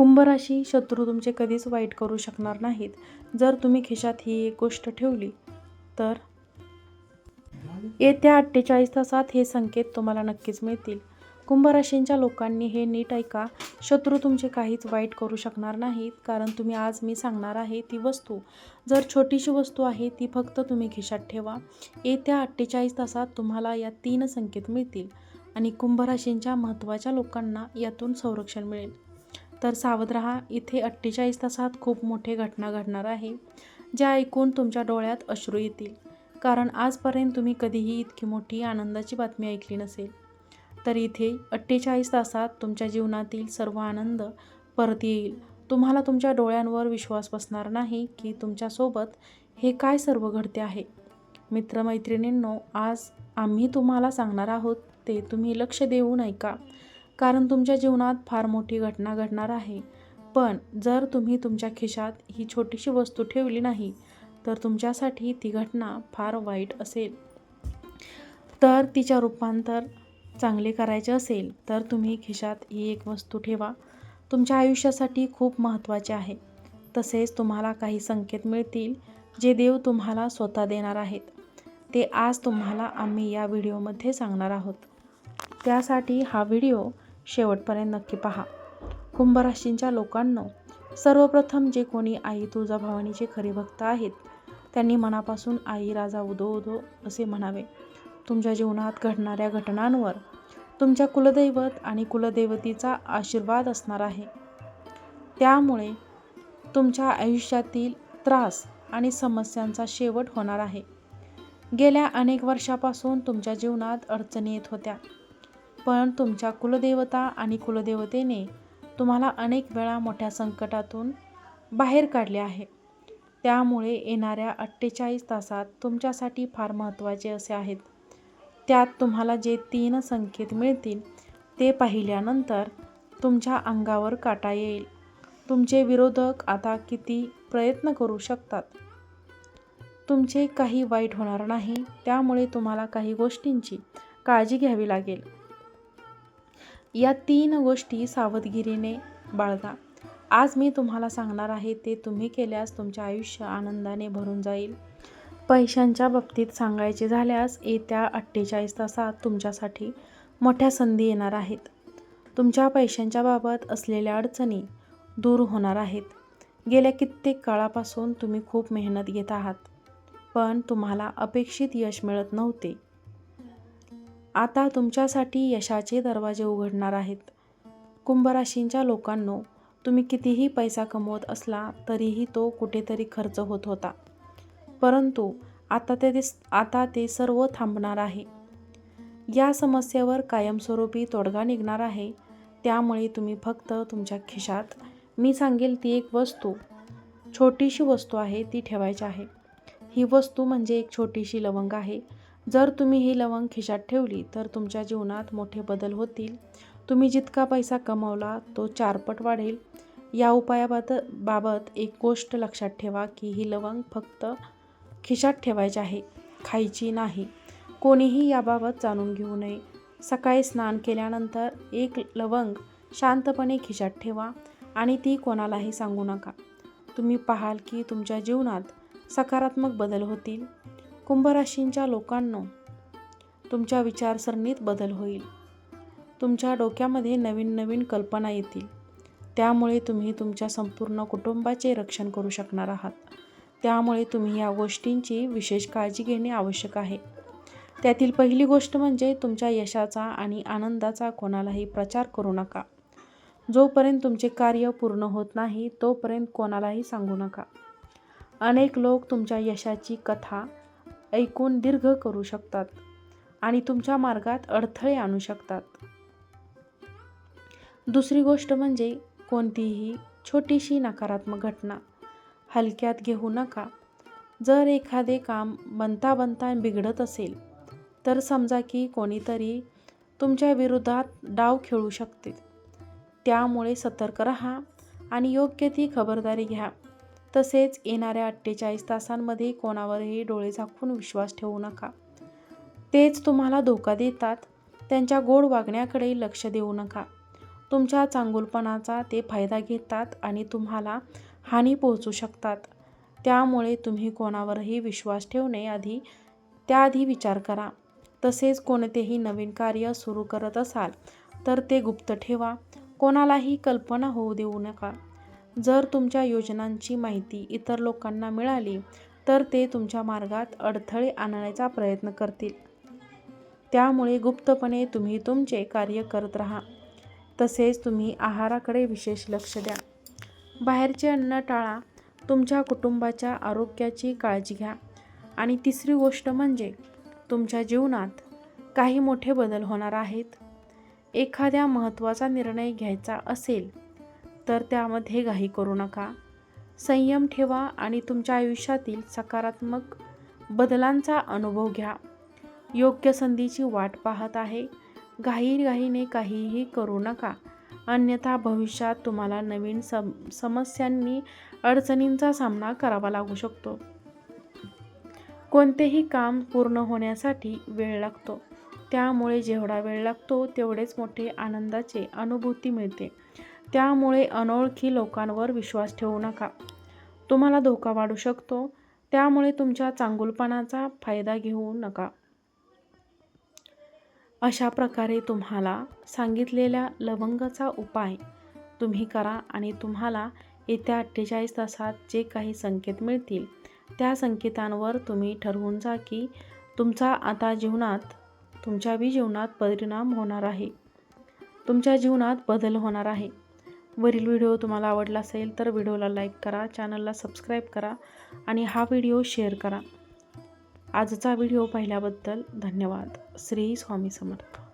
कुंभराशी शत्रू तुमचे कधीच वाईट करू शकणार नाहीत. जर तुम्ही खिशात ही एक गोष्ट ठेवली तर? येत्या अठ्ठेचाळीस तासात हे संकेत तुम्हाला नक्कीच मिळतील. कुंभराशींच्या लोकांनी हे नीट ऐका. शत्रू तुमचे काहीच वाईट करू शकणार नाहीत कारण तुम्ही आज मी सांगणार आहे ती वस्तू. जर छोटीशी वस्तू आहे ती फक्त तुम्ही खिशात ठेवा. येत्या अठ्ठेचाळीस तासात तुम्हाला या तीन संकेत मिळतील आणि कुंभराशींच्या महत्त्वाच्या लोकांना यातून संरक्षण मिळेल. तर सावध राहा. इथे अठ्ठेचाळीस तासात खूप मोठे घटना घडणार आहे ज्या ऐकून तुमच्या डोळ्यात अश्रू येतील. कारण आजपर्यंत तुम्ही कधीही इतकी मोठी आनंदाची बातमी ऐकली नसेल. तर इथे अठ्ठेचाळीस तासात तुमच्या जीवनातील सर्व आनंद परत येईल. तुम्हाला तुमच्या डोळ्यांवर विश्वास बसणार नाही की तुमच्यासोबत हे काय सर्व घडते आहे. मित्रमैत्रिणींनो आज आम्ही तुम्हाला सांगणार आहोत ते तुम्ही लक्ष देऊन ऐका कारण तुमच्या जीवनात फार मोठी घटना घडणार आहे. पण जर तुम्ही तुमच्या खिशात ही छोटीशी वस्तू ठेवली नाही तर तुमच्यासाठी ती घटना फार वाईट असेल. तर तिच्या रूपांतर चांगले करायचे असेल तर तुम्ही खिशात ही एक वस्तू ठेवा. तुमच्या आयुष्यासाठी खूप महत्त्वाचे आहे. तसेच तुम्हाला काही संकेत मिळतील जे देव तुम्हाला स्वतः देणार आहेत. ते आज तुम्हाला आम्ही या व्हिडिओमध्ये सांगणार आहोत. त्यासाठी हा व्हिडिओ शेवटपर्यंत नक्की पहा. कुंभराशींच्या लोकांनो सर्वप्रथम जे कोणी आई तुळजाभवानीचे खरे भक्त आहेत त्यांनी मनापासून आई राजा उदो उदो असे म्हणावे. तुमच्या जीवनात घडणाऱ्या घटनांवर तुमच्या कुलदैवत आणि कुलदैवतीचा आशीर्वाद असणार आहे. त्यामुळे तुमच्या आयुष्यातील त्रास आणि समस्यांचा शेवट होणार आहे. गेल्या अनेक वर्षापासून तुमच्या जीवनात अडचणी येत होत्या. पण तुमच्या कुलदेवता आणि कुलदेवतेने तुम्हाला अनेक वेळा मोठ्या संकटातून बाहेर काढले आहे. त्यामुळे येणाऱ्या अठ्ठेचाळीस तासात तुमच्यासाठी फार महत्त्वाचे असे आहेत. त्यात तुम्हाला जे तीन संकेत मिळतील ते पाहिल्यानंतर तुमच्या अंगावर काटा येईल. तुमचे विरोधक आता किती प्रयत्न करू शकतात? तुमचे काही वाईट होणार नाही त्यामुळे तुम्हाला काही गोष्टींची काळजी घ्यावी लागेल. या तीन गोष्टी सावधगिरीने बाळगा. आज मी तुम्हाला सांगणार आहे ते तुम्ही केल्यास तुमचे आयुष्य आनंदाने भरून जाईल. पैशांच्या बाबतीत सांगायचे झाल्यास येत्या अठ्ठेचाळीस तासात तुमच्यासाठी मोठ्या संधी येणार आहेत. तुमच्या पैशांच्या बाबत असलेल्या अडचणी दूर होणार आहेत. गेल्या कित्येक काळापासून तुम्ही खूप मेहनत घेत आहात. पण तुम्हाला अपेक्षित यश मिळत नव्हते. आता तुमच्यासाठी यशाचे दरवाजे उघडणार आहेत. कुंभराशींच्या लोकांनो तुम्ही कितीही पैसा कमवत असला तरीही तो कुठेतरी खर्च होत होता. परंतु आता ते आता ते सर्व थांबणार आहे. या समस्येवर कायमस्वरूपी तोडगा निघणार आहे. त्यामुळे तुम्ही फक्त तुमच्या खिशात मी सांगेल ती एक वस्तू छोटीशी वस्तू आहे ती ठेवायची आहे. ही वस्तू म्हणजे एक छोटीशी लवंग आहे. जर तुम्ही ही लवंग खिशात ठेवली तर तुमच्या जीवनात मोठे बदल होतील. तुम्ही जितका पैसा कमवला तो चारपट वाढेल. या उपायाबाबत बाबत एक गोष्ट लक्षात ठेवा की ही लवंग फक्त खिशात ठेवायची आहे खायची नाही. कोणीही याबाबत जाणून घेऊ नये. सकाळी स्नान केल्यानंतर एक लवंग शांतपणे खिशात ठेवा आणि ती कोणालाही सांगू नका. तुम्ही पाहाल की तुमच्या जीवनात सकारात्मक बदल होतील. कुंभराशींच्या लोकांनो तुमच्या विचारसरणीत बदल होईल. तुमच्या डोक्यामध्ये नवीन नवीन कल्पना येतील. त्यामुळे तुम्ही तुमच्या संपूर्ण कुटुंबाचे रक्षण करू शकणार आहात. त्यामुळे तुम्ही या गोष्टींची विशेष काळजी घेणे आवश्यक आहे. त्यातील पहिली गोष्ट म्हणजे तुमच्या यशाचा आणि आनंदाचा कोणालाही प्रचार करू नका. जोपर्यंत तुमचे कार्य पूर्ण होत नाही तोपर्यंत कोणालाही सांगू नका. अनेक लोक तुमच्या यशाची कथा ऐकून दीर्घ करू शकतात आणि तुमच्या मार्गात अडथळे आणू शकतात. दुसरी गोष्ट म्हणजे कोणतीही छोटीशी नकारात्मक घटना. हलक्यात घेऊ नका. जर एखादे काम बनता बनता बिघडत असेल तर समजा की कोणीतरी तुमच्या विरोधात डाव खेळू शकते. त्यामुळे सतर्क राहा आणि योग्य ती खबरदारी घ्या. तसेच येणाऱ्या अठ्ठेचाळीस तासांमध्ये कोणावरही डोळे झाकून विश्वास ठेवू नका. तेच तुम्हाला धोका देतात. त्यांच्या गोड वागण्याकडे लक्ष देऊ नका. तुमच्या चांगुलपणाचा ते फायदा घेतात आणि तुम्हाला हानी पोहोचू शकतात. त्यामुळे तुम्ही कोणावरही विश्वास ठेवणे आधी त्याआधी विचार करा. तसेच कोणतेही नवीन कार्य सुरू करत असाल तर ते गुप्त ठेवा. कोणालाही कल्पना होऊ देऊ नका. जर तुमच्या योजनांची माहिती इतर लोकांना मिळाली तर ते तुमच्या मार्गात अडथळे आणण्याचा प्रयत्न करतील. त्यामुळे गुप्तपणे तुम्ही तुमचे कार्य करत राहा. तसेच तुम्ही आहाराकडे विशेष लक्ष द्या. बाहेरचे अन्न टाळा. तुमच्या कुटुंबाच्या आरोग्याची काळजी घ्या. आणि तिसरी गोष्ट म्हणजे तुमच्या जीवनात काही मोठे बदल होणार आहेत. एखाद्या महत्त्वाचा निर्णय घ्यायचा असेल तर त्यामध्ये घाई करू नका. संयम ठेवा आणि तुमच्या आयुष्यातील सकारात्मक बदलांचा अनुभव घ्या. योग्य संधीची वाट पाहत आहे. घाईघाईने काहीही करू नका. अन्यथा भविष्यात तुम्हाला नवीन सम समस्यांनी अडचणींचा सामना करावा लागू शकतो. कोणतेही काम पूर्ण होण्यासाठी वेळ लागतो. त्यामुळे जेवढा वेळ लागतो तेवढेच मोठे आनंदाचे अनुभूती मिळते. त्यामुळे अनोळखी लोकांवर विश्वास ठेवू नका. तुम्हाला धोका वाढू शकतो. त्यामुळे तुमच्या चांगुलपणाचा फायदा घेऊ नका. अशा प्रकारे तुम्हाला सांगितलेल्या लवंगाचा उपाय तुम्ही करा आणि तुम्हाला येत्या अठ्ठेचाळीस तासात जे काही संकेत मिळतील त्या संकेतांवर तुम्ही ठरवून जा की तुमचा आता जीवनात तुमच्या बी जीवनात परिणाम होणार आहे. तुमच्या जीवनात बदल होणार आहे. वरील व्हिडिओ तुम्हाला आवडला असेल तर व्हिडिओला लाईक करा चॅनलला सबस्क्राईब करा आणि हा व्हिडिओ शेअर करा. आजचा व्हिडिओ पाहिल्याबद्दल धन्यवाद. श्री स्वामी समर्थ.